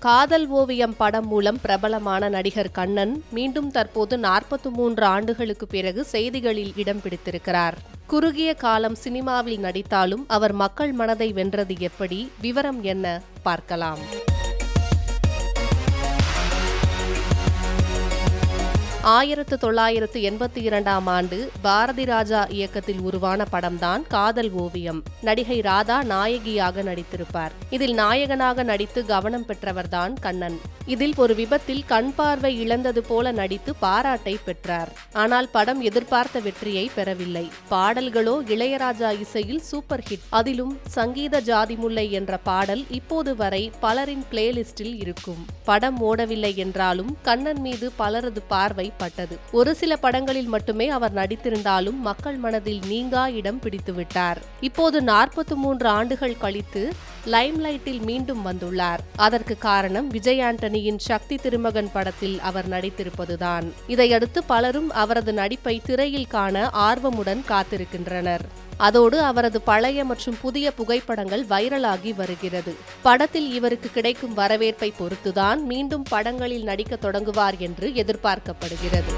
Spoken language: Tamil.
காதல் ஓவியம் படம் மூலம் பிரபலமான நடிகர் கண்ணன் மீண்டும் தற்போது நாற்பத்தி மூன்று ஆண்டுகளுக்கு பிறகு செய்திகளில் இடம் பிடித்திருக்கிறார். குறுகிய காலம் சினிமாவில் நடித்தாலும் அவர் மக்கள் மனதை வென்றது எப்படி? விவரம் என்ன? பார்க்கலாம். ஆயிரத்து தொள்ளாயிரத்து எண்பத்தி இரண்டாம் ஆண்டு பாரதி ராஜா இயக்கத்தில் உருவான படம்தான் காதல் ஓவியம். நடிகை ராதா நாயகியாக நடித்திருப்பார். இதில் நாயகனாக நடித்து கவனம் பெற்றவர்தான் கண்ணன். இதில் ஒரு விபத்தில் கண் பார்வை இழந்தது போல நடித்து பாராட்டை பெற்றார். ஆனால் படம் எதிர்பார்த்த வெற்றியை பெறவில்லை. பாடல்களோ இளையராஜா இசையில் சூப்பர் ஹிட். அதிலும் சங்கீத ஜாதிமுல்லை என்ற பாடல் இப்போது வரை பலரின் பிளேலிஸ்டில் இருக்கும். படம் ஓடவில்லை என்றாலும் கண்ணன் மீது பலரது பார்வை பட்டது ஒரு சில படங்களில் மட்டுமே அவர் நடித்திருந்தாலும் மக்கள் மனதில் நீங்கா இடம் பிடித்துவிட்டார் இப்போது நாற்பத்தி மூன்று ஆண்டுகள் கழித்து லைம்லைட்டில் மீண்டும் வந்துள்ளார். அதற்கு காரணம் விஜய் ஆண்டனியின் சக்தி திருமகன் படத்தில் அவர் நடித்திருப்பதுதான். இதையடுத்து பலரும் அவரது நடிப்பை திரையில் காண ஆர்வமுடன் காத்திருக்கின்றனர். அதோடு அவரது பழைய மற்றும் புதிய புகைப்படங்கள் வைரலாகி வருகிறது. படத்தில் இவருக்கு கிடைக்கும் வரவேற்பை பொறுத்துதான் மீண்டும் படங்களில் நடிக்க தொடங்குவார் என்று எதிர்பார்க்கப்படுகிறது.